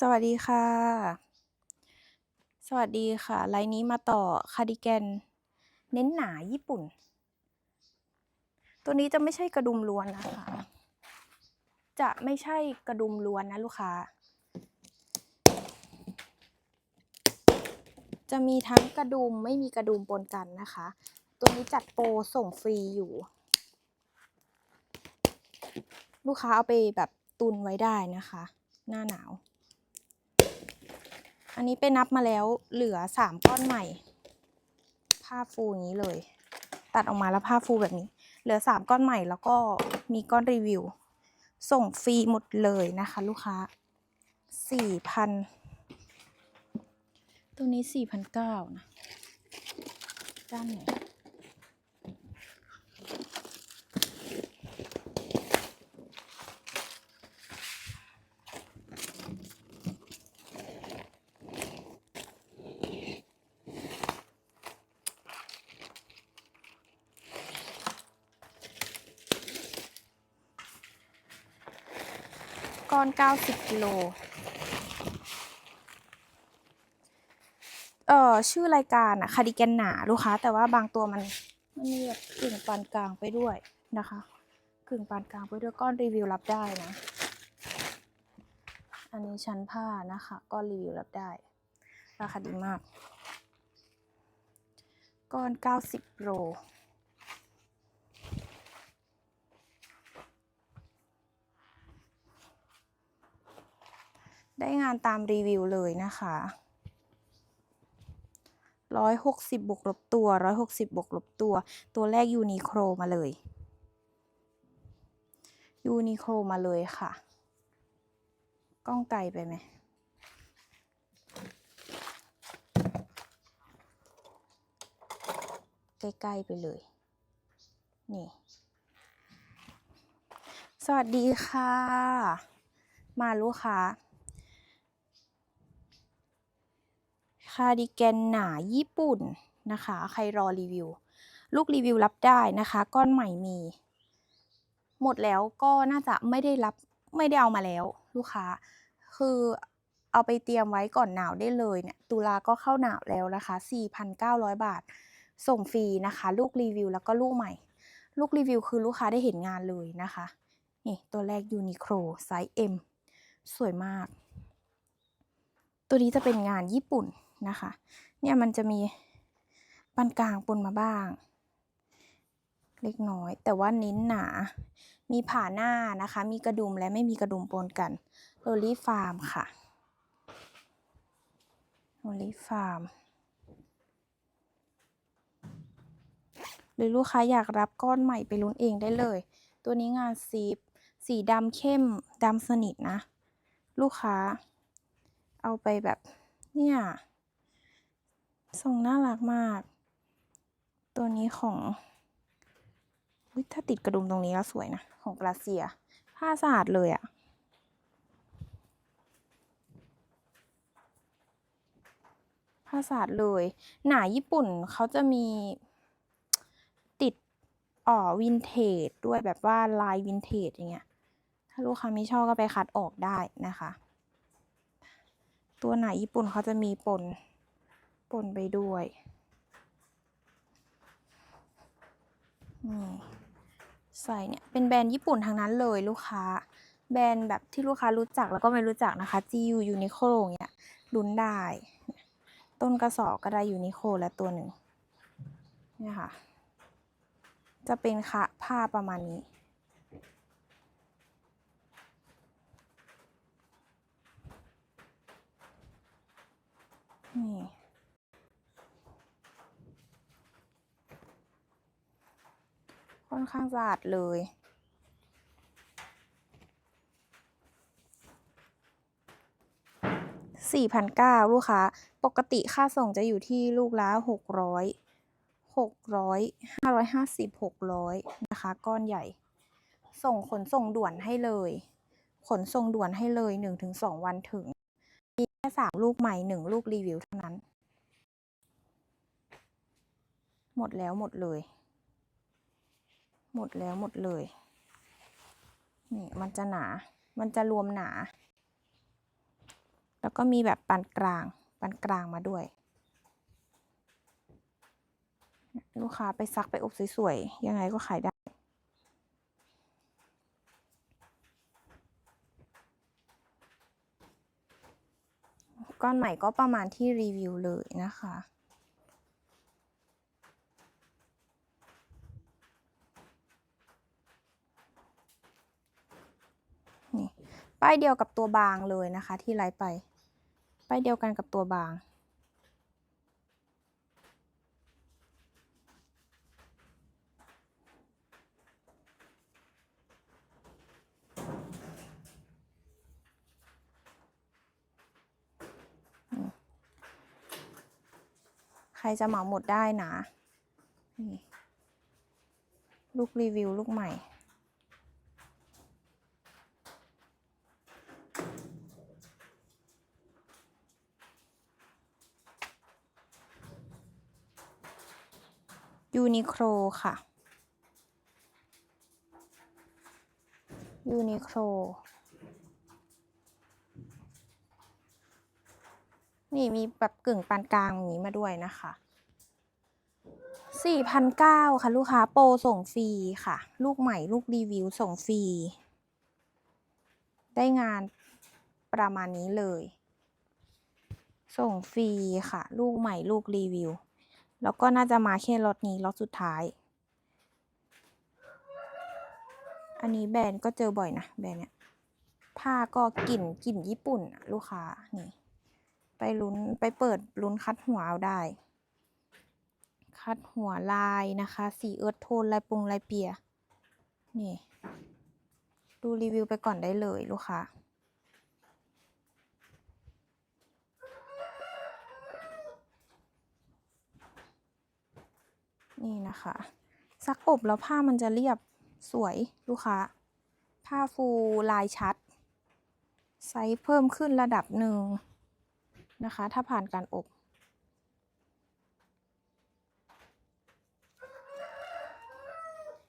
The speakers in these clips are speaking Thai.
สวัสดีค่ะ สวัสดีค่ะ ไลน์นี้มาต่อคาร์ดิแกน เน้นหนาญี่ปุ่น ตัวนี้จะไม่ใช่กระดุมล้วนนะคะ จะไม่ใช่กระดุมล้วนนะลูกค้า จะมีทั้งกระดุมไม่มีกระดุมปนกันนะคะ ตัวนี้จัดโปรส่งฟรีอยู่ ลูกค้าเอาไปแบบตุนไว้ได้นะคะ หน้าหนาว อันนี้ไปนับมาแล้วเหลือสามก้อนใหม่ ผ้าฟูอย่างนี้เลย ตัดออกมาแล้วผ้าฟูแบบนี้ เหลือสามก้อนใหม่แล้วก็มีก้อนรีวิว ส่งฟรีหมดเลยนะคะ ลูกค้าสี่พันตัวนี้สี่พันเก้านะ ด้านไหน อนเก้าสิบกิโลเอ่อชื่อรายการอะคาดิแกนหนาลูกค้า แต่ว่าบางตัวมันมันมีแบบกึ่งปานกลางไปด้วยนะคะกึ่งปานกลางไปด้วยก้อนรีวิวรับได้นะ อันนี้ชั้นผ้านะคะก้อนรีวิวรับได้ ราคาดีมาก ก้อน 90โล ได้งานตามรีวิวเลยนะคะร้อยหกสิบบวกลบตัวร้อยหกสิบบวกลบตัว ตัวแรกยูนิโคลมาเลยยูนิโคลมาเลยค่ะ กล้องไกลไปไหม ใกล้ๆไปเลย นี่ สวัสดีค่ะ มาลูกค้า คาร์ดิแกนหนาญี่ปุ่นนะคะ ใครรอรีวิว ลูกรีวิวรับได้นะคะ ก้อนใหม่มี หมดแล้วก็น่าจะไม่ได้รับไม่ได้เอามาแล้ว ลูกค้า คือเอาไปเตรียมไว้ก่อนหนาวได้เลยเนี่ย ตุลาก็เข้าหนาวแล้วนะคะ 4,900 บาท ส่งฟรีนะคะ ลูกรีวิวแล้วก็ลูกใหม่ ลูกรีวิวคือลูกค้าได้เห็นงานเลยนะคะ นี่ตัวแรกยูนิโคลไซส์ M สวยมาก ตัวนี้จะเป็นงานญี่ปุ่น นะคะ เนี่ยมันจะมีปานกลางปนมาบ้าง เล็กน้อย แต่ว่าเน้นหนา มีผ่าหน้านะคะ มีกระดุมและไม่มีกระดุมปนกันโรลี่ฟาร์มค่ะโรลี่ฟาร์มหรือลูกค้าอยากรับก้อนใหม่ไปลุ้นเองได้เลย ตัวนี้งานซีฟสีดำเข้มดำสนิทนะ ลูกค้า เอาไปแบบเนี่ย ทรงน่ารักมาก ตัวนี้ของถ้าติดกระดุมตรงนี้แล้วสวยนะ ของกราเซีย ผ้าสะอาดเลยอะผ้าสะอาดเลย หนาญี่ปุ่นเขาจะมีติดอ๋อวินเทจด้วยแบบว่าลายวินเทจอย่างเงี้ย ถ้าลูกค้าไม่ชอบก็ไปคัดออกได้นะคะ ตัวหนญี่ปุ่นเขาจะมีปน ปนไปด้วยนี่ใส่เนี่ยเป็นแบรนด์ญี่ปุ่นทั้งนั้นเลยลูกค้า แบรนด์แบบที่ลูกค้ารู้จักแล้วก็ไม่รู้จักนะคะ GU Uniqlo อย่างเงี้ยลุ้นได้ ต้นกระสอบก็ได้ Uniqlo และตัวหนึ่งเนี่ยค่ะ จะเป็นคะผ้าประมาณนี้นี่ อนข้างสะอาดเลย สี่พันเก้าลูกค้า ปกติค่าส่งจะอยู่ที่ลูกละหกร้อยหกร้อยห้าร้อยห้าสิบหกร้อยนะคะ ก้อนใหญ่ ส่งขนส่งด่วนให้เลย ขนส่งด่วนให้เลยหนึ่งถึงสองวันถึง มีแค่สามลูกใหม่หนึ่งลูกรีวิวเท่านั้น หมดแล้วหมดเลย หมดแล้วหมดเลย นี่มันจะหนา มันจะรวมหนา แล้วก็มีแบบปานกลาง ปานกลางมาด้วย ลูกค้าไปซักไปอบสวยๆ ยังไงก็ขายได้ก้อนใหม่ก็ประมาณที่รีวิวเลยนะคะ นี่ ป้ายเดียวกับตัวบางเลยนะคะ ที่ไลฟ์ไป ป้ายเดียวกันกับตัวบาง ใครจะเหมาหมดได้นะนลูกรีวิวลูกใหม่ ยูนิโคลค่ะยูนิโคลนี่มีแบบกึ่งปานกลางอย่างนี้มาด้วยนะคะ4,900ค่ะ ลูกค้าโปรส่งฟรีค่ะ ลูกใหม่ลูกรีวิวส่งฟรี ได้งานประมาณนี้เลย ส่งฟรีค่ะ ลูกใหม่ลูกรีวิว แล้วก็น่าจะมาแค่ล็อตนี้ล็อตสุดท้าย อันนี้แบรนด์ก็เจอบ่อยนะแบรนด์เนี้ยผ้าก็กลิ่นกลิ่นญี่ปุ่นลูกค้านี่ ไปลุ้นไปเปิดลุ้นคัดหัวเอาได้ คัดหัวลายนะคะ สีเอิร์ธโทนลายปรุงลายเปีย นี่ ดูรีวิวไปก่อนได้เลยลูกค้า นี่นะคะ ซักอบแล้วผ้ามันจะเรียบสวยลูกค้า ผ้าฟูลายชัด ไซส์เพิ่มขึ้นระดับหนึ่งนะคะ ถ้าผ่านการอบ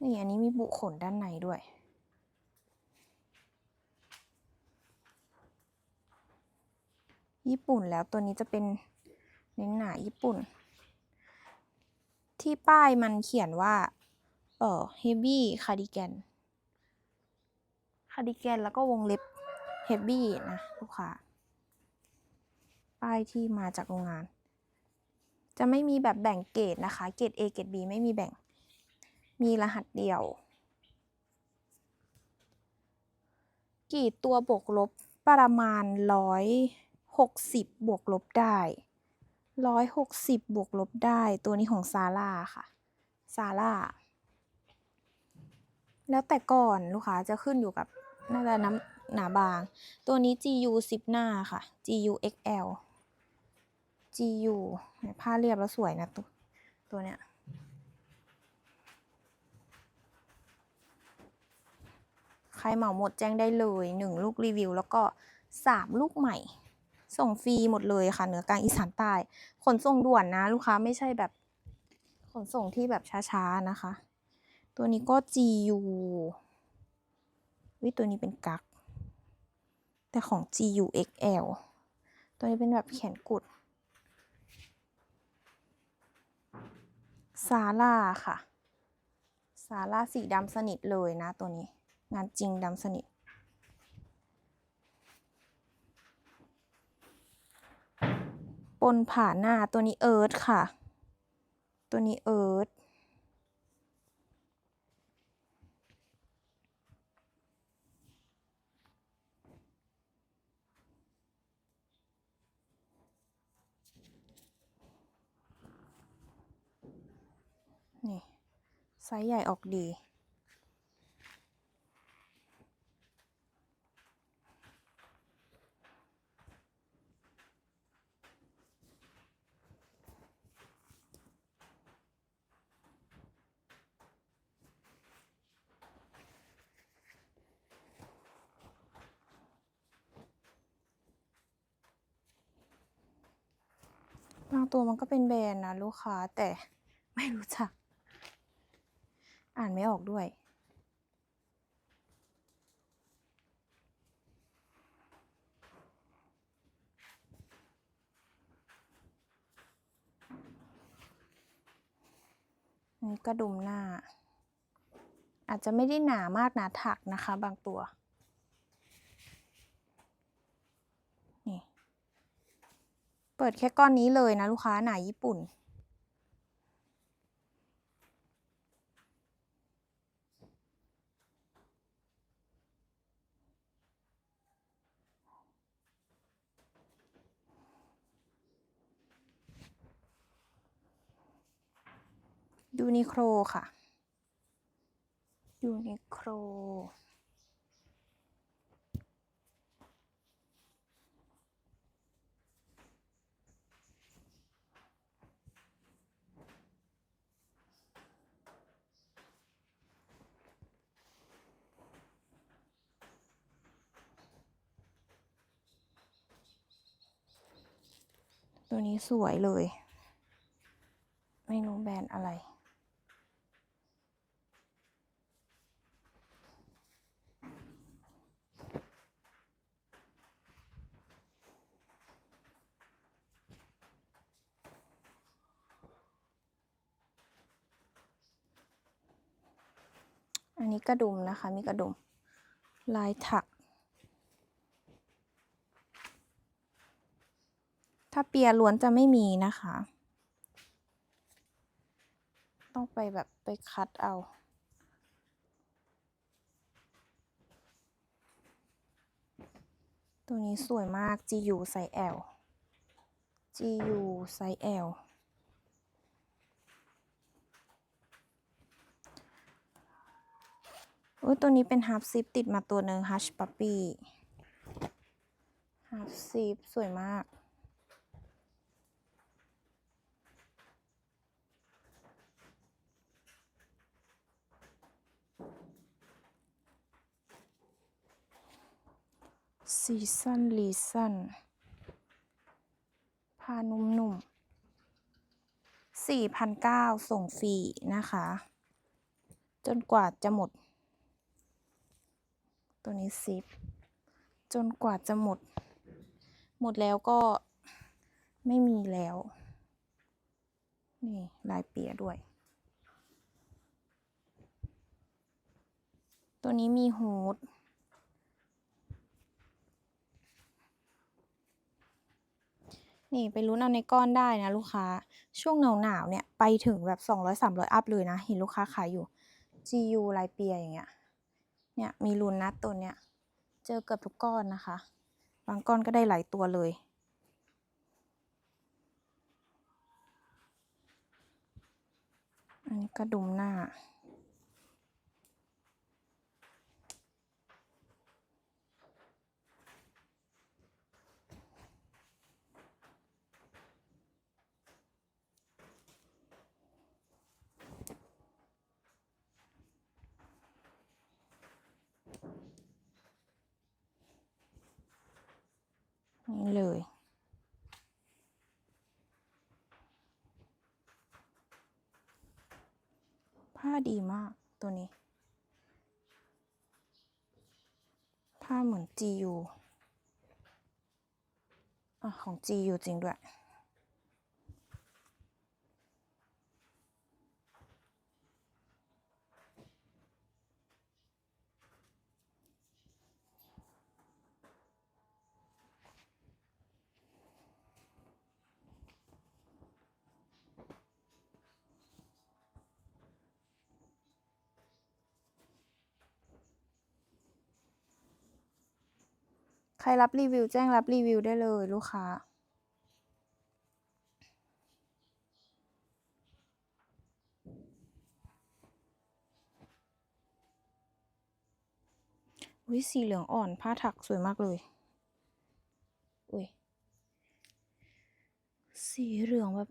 นี่อันนี้มีบุขนด้านในด้วย ญี่ปุ่นแล้วตัวนี้จะเป็นเน้นหนาญี่ปุ่น ที่ป้ายมันเขียนว่า เอ่อ heavy cardigan cardigan แล้วก็วงเล็บ heavy นะลูกค้า ป้ายที่มาจากโรงงาน จะไม่มีแบบแบ่งเกรดนะคะ เกรด A เกรด B ไม่มีแบ่ง มีรหัสเดียว กี่ตัวบวกลบประมาณร้อยหกสิบบวกลบได้ ร้อยหกสิบบวกลบได้ ตัวนี้ของซาร่าค่ะ ซาร่า แล้วแต่ก่อนลูกค้าจะขึ้นอยู่กับน่าจะน้ำหนาบาง ตัวนี้ GU 10 หน้าค่ะ GU XL GU ผ้าเรียบแล้วสวยนะตัวตัวเนี้ยใครเหมาหมดแจ้งได้เลยหนึ่งลูกรีวิว แล้วก็สามลูกใหม่ ส่งฟรีหมดเลยค่ะเหนือกลางอีสานใต้ ขนส่งด่วนนะ ลูกค้าไม่ใช่แบบ ขนส่งที่แบบช้าๆนะคะ ตัวนี้ก็ GU วิตัวนี้เป็นกัก แต่ของ GU XL ตัวนี้เป็นแบบแขนกุดซาร่าค่ะซาร่าสีดำสนิทเลยนะตัวนี้ งานจริงดำสนิท ปนผ่าหน้าตัวนี้เอิร์ธค่ะ ตัวนี้เอิร์ธนี่ไซส์ใหญ่ออกดี ตัวมันก็เป็นแบรนด์นะลูกค้าแต่ไม่รู้จัก อ่านไม่ออกด้วย นี่กระดุมหน้า อาจจะไม่ได้หนามากนะถักนะคะ บางตัว เปิดแค่ก้อนนี้เลยนะลูกค้าหนาญี่ปุ่น ยูนิโคลค่ะ ยูนิโคล ตัวนี้สวยเลย ไม่รู้แบรนด์อะไร อันนี้กระดุมนะคะ มีกระดุม ลายถัก ถ้าเปียล้วนจะไม่มีนะคะ ต้องไปแบบไปคัดเอาตัวนี้สวยมาก GU ไซส์ L GU ไซส์ L อุ้ยตัวนี้เป็นฮาร์ z ซิปติดมาตัวหนึ่ง Hush Puppy ฮาร์ z ซิปสวยมาก ซีซันลีซันผ้านุ่มๆสี่พันเก้าส่งฟรีนะคะ จนกว่าจะหมด ตัวนี้ซิปจนกว่าจะหมด หมดแล้วก็ไม่มีแล้ว นี่ลายเปียด้วย ตัวนี้มีฮูด นี่ไปลุ้นเอาในก้อนได้นะลูกค้า ช่วงหนาวหนาวๆเนี่ยไปถึงแบบ200 300 อัพเลยนะ เห็นลูกค้าขายอยู่ GU ลายเปียอย่างเงี้ย เนี่ยมีลุ้นนะตัวเนี้ย เจอเกือบทุกก้อนนะคะ บางก้อนก็ได้หลายตัวเลย อันนี้กระดุมหน้า นี่เลย ผ้าดีมากตัวนี้ ผ้าเหมือนจีอะของจีอูจริงด้วย ครรับรีวิว แจ้งรับรีวิวได้เลยลูกค้า อุ้ยสีเหลืองอ่อนผ้าถักสวยมากเลย อุ้ย สีเหลืองแบบ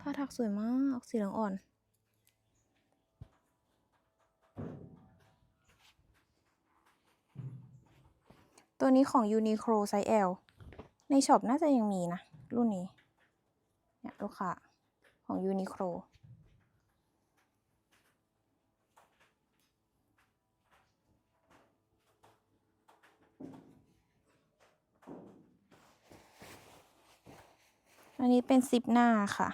ผ้าถักสวยมาก สีเหลืองอ่อน ตัวนี้ของ Uniqlo ไซส์ L ในช็อปน่าจะยังมีนะ รุ่นนี้ เนี่ยลูกค้าของ Uniqlo อันนี้เป็นซิปหน้าค่ะ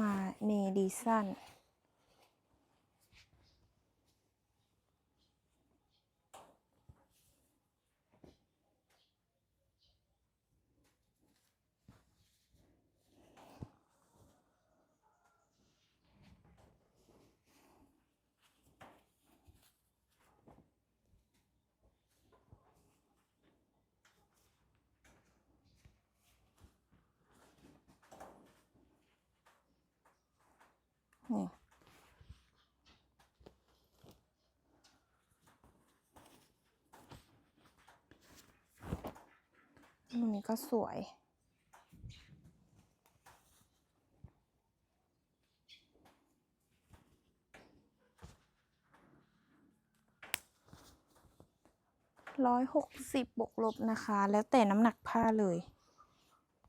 มาเมดิสัน นี่รูปนี้ก็สวย ร้อยหกสิบบวกลบนะคะ แล้วแต่น้ำหนักผ้าเลย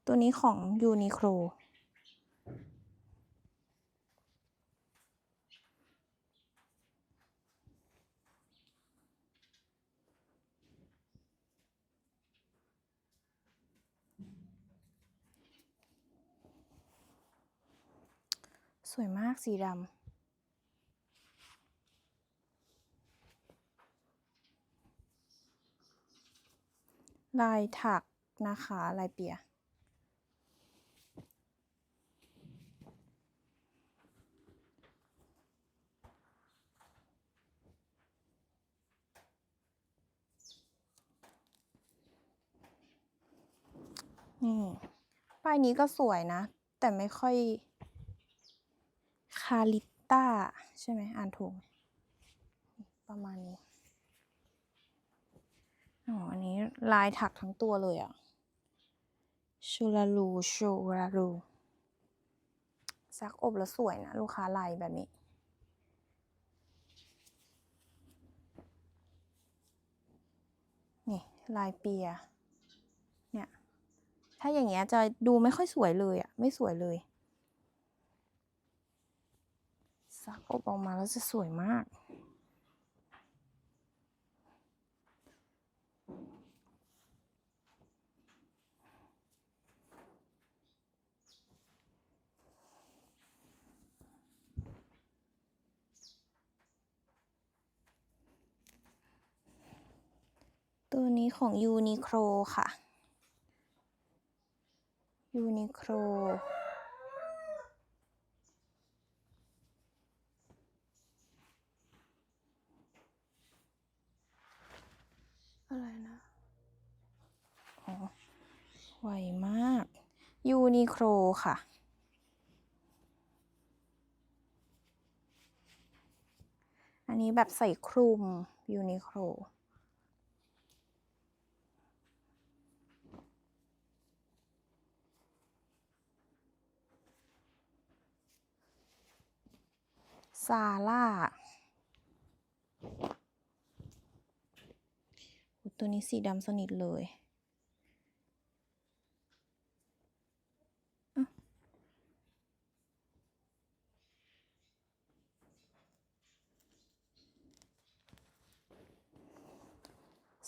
ตัวนี้ของยูนิโคล สวยมากสีดำลายถักนะคะ ลายเปีย นี่ป้ายนี้ก็สวยนะ แต่ไม่ค่อย คาลิต้า ใช่ไหมอ่านถูกไหมประมาณนี้ อ๋อ อันนี้ลายถักทั้งตัวเลยอะชูลาลูชูลาลูซักอบแล้วสวยนะ ลูกค้าลายแบบนี้ นี่ ลายเปีย เนี่ย ถ้าอย่างเงี้ยจะดูไม่ค่อยสวยเลยอะไม่สวยเลย ซักอบออกมาแล้วจะสวยมาก ตัวนี้ของยูนิโคลค่ะยูนิโคล อะไรนะ อ๋อ ไวมากยูนิโคลค่ะ อันนี้แบบใส่คลุมยูนิโคลซาร่าตัวนี้สีดำสนิทเลย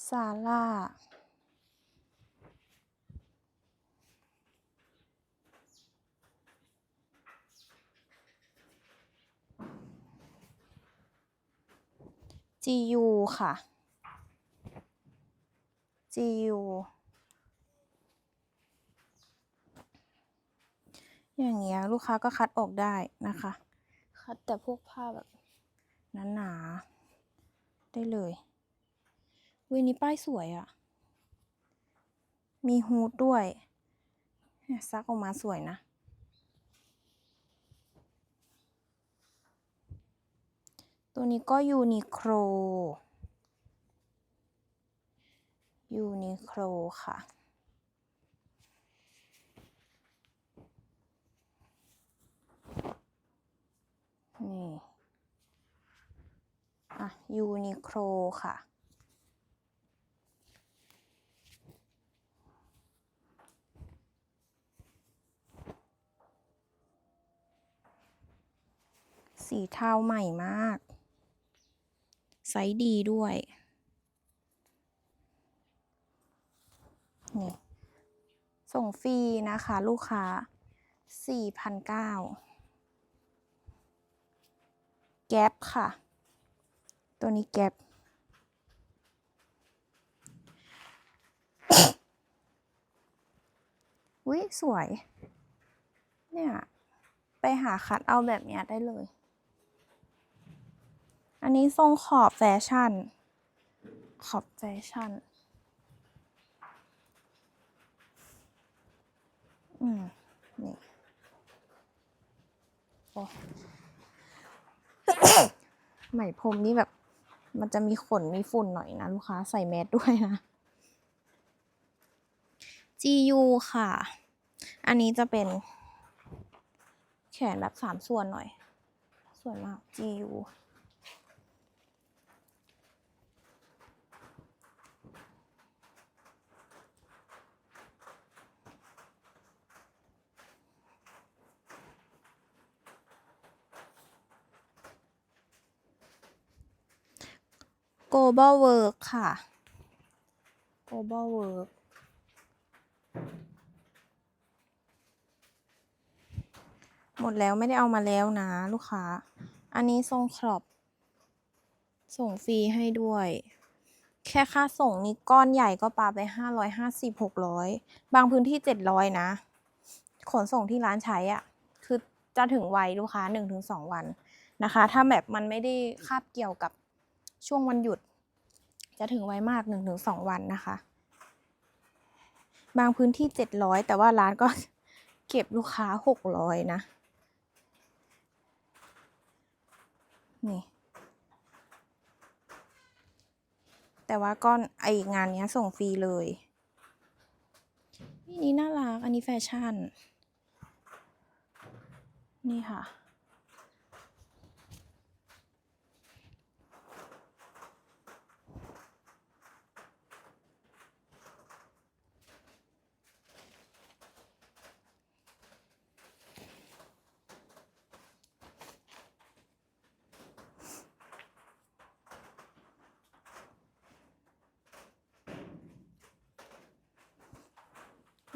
ซาร่า GU ค่ะ GU อย่างเงี้ยลูกค้าก็คัดออกได้นะคะ คัดแต่พวกผ้าแบบหนาๆได้เลยเวยนี้ป้ายสวยอะ่ะ มีฮูดด้วยเนี่ยซักออกมาสวยนะ ตัวนี้ก็ยูนิโคลยูนิโคลค่ะนี่ อะยูนิโคลค่ะ สีเทาใหม่มาก ไซส์ดีด้วย นี่ ส่งฟรีนะคะ ลูกค้า 4,900 แก๊ปค่ะ ตัวนี้แก๊ปอุ้ยสวย เนี่ย ไปหาคัดเอาแบบเนี้ยได้เลย อันนี้ทรงขอบแฟชั่น ขอบแฟชั่น อืม นี่ โอ้ไหมพรมนี่แบบ มันจะมีขน มีฝุ่นหน่อยนะ ลูกค้าใส่แมสด้วยนะ GU ค่ะ อันนี้จะเป็น แขนแบบสามส่วนหน่อย สวยมาก GU โกลบอลเวิร์กค่ะโกลบอลเวิร์กหมดแล้วไม่ได้เอามาแล้วนะลูกค้า อันนี้ทรงครอบ ส่งฟรีให้ด้วย แค่ค่าส่งนี่ก้อนใหญ่ก็ปาไปห้าร้อยห้าสิบหกร้อยบางพื้นที่เจ็ดร้อยนะ ขนส่งที่ร้านใช้อะ่ะ คือจะถึงไวลูกค้าหนึ่งถึงสองวันนะคะ ถ้าแบบมันไม่ได้คาบเกี่ยวกับ ช่วงวันหยุด จะถึงไวมากหนึ่งถึงสองวันนะคะ บางพื้นที่เจ็ดร้อยแต่ว่าร้านก็เก็บลูกค้าหกร้อยนะ นี่ แต่ว่าก้อนไองานนี้ส่งฟรีเลย นี่น่ารัก อันนี้แฟชั่น นี่ค่ะ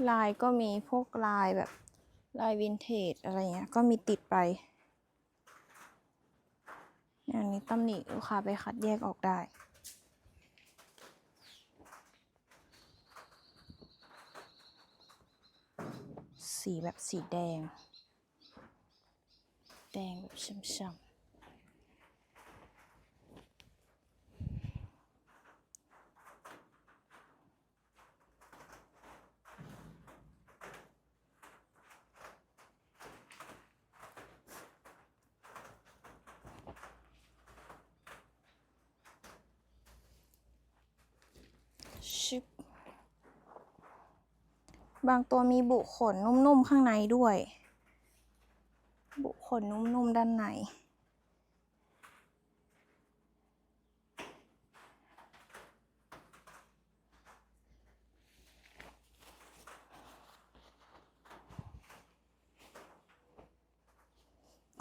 ลายก็มีพวกลายแบบลายวินเทจอะไรเงี้ย ก็มีติดไปนี่อันนี้ตำหนิลูกค้าไปคัดแยกออกได้ สีแบบสีแดง แดงแบบช่ำๆ ชึบบางตัวมีบุขนนุ่มๆข้างในด้วย บุขนนุ่มๆด้านใน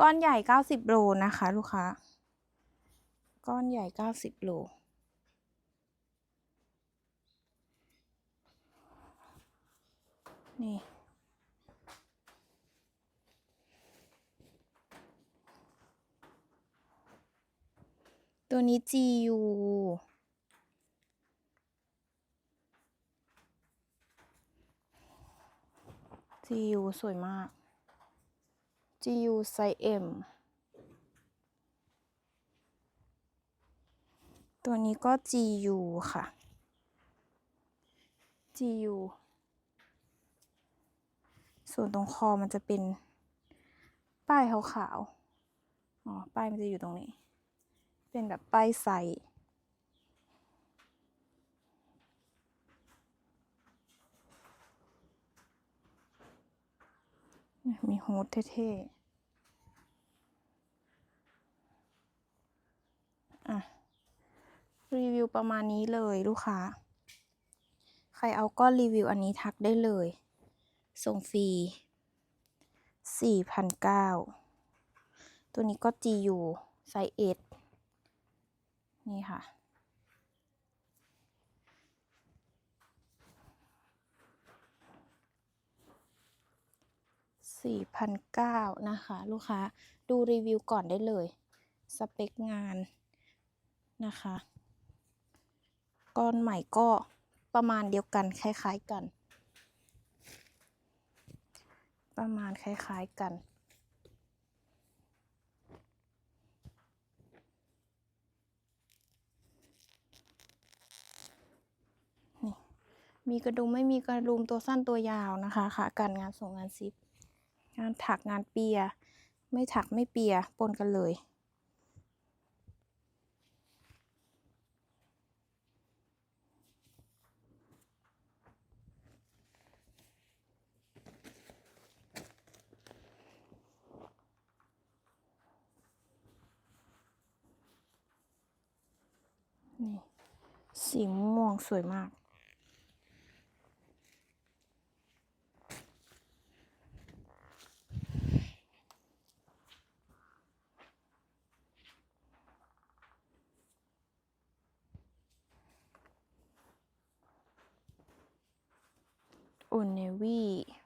ก้อนใหญ่ 90 โลนะคะ ลูกค้า ก้อนใหญ่ 90 โล นี่ ตัวนี้ GU GU สวยมาก GU ไซส์ M ตัวนี้ก็ GU ค่ะ GU ส่วนตรงคอมันจะเป็น ป้ายขาวๆ อ๋อ ป้ายมันจะอยู่ตรงนี้ เป็นแบบป้ายไซส์เนี่ยมีฮูดเท่ๆอะรีวิวประมาณนี้เลยลูกค้า ใครเอาก็รีวิวอันนี้ทักได้เลย ส่งฟรีสี่พันเก้าตัวนี้ก็ GU ไซส์ S นี่ค่ะสี่พันเก้านะคะ ลูกค้า ดูรีวิวก่อนได้เลย สเปคงานนะคะ ก้อนใหม่ก็ประมาณเดียวกัน คล้าย ๆ กัน ประมาณคล้ายๆกัน นี่ มีกระดุมไม่มีกระดุมตัวสั้นตัวยาวนะคะค่ะการงานส่งงานซิป งานถักงานเปีย ไม่ถักไม่เปียปนกันเลย นี่ สีม่วงสวยมาก อุ่นเนวี่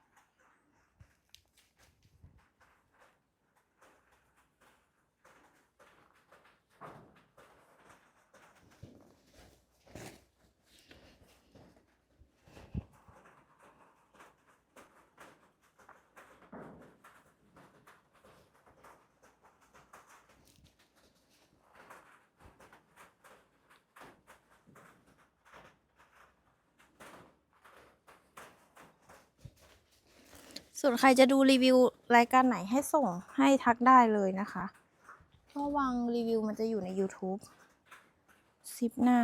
ส่วนใครจะดูรีวิวรายการไหนให้ส่งให้ทักได้เลยนะคะเพราะวังรีวิวมันจะอยู่ใน YouTube ซิปหน้า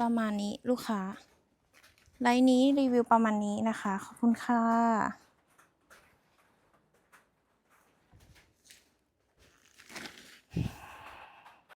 ประมาณนี้ลูกค้าไลน์นี้รีวิวประมาณนี้นะคะ ขอบคุณค่ะ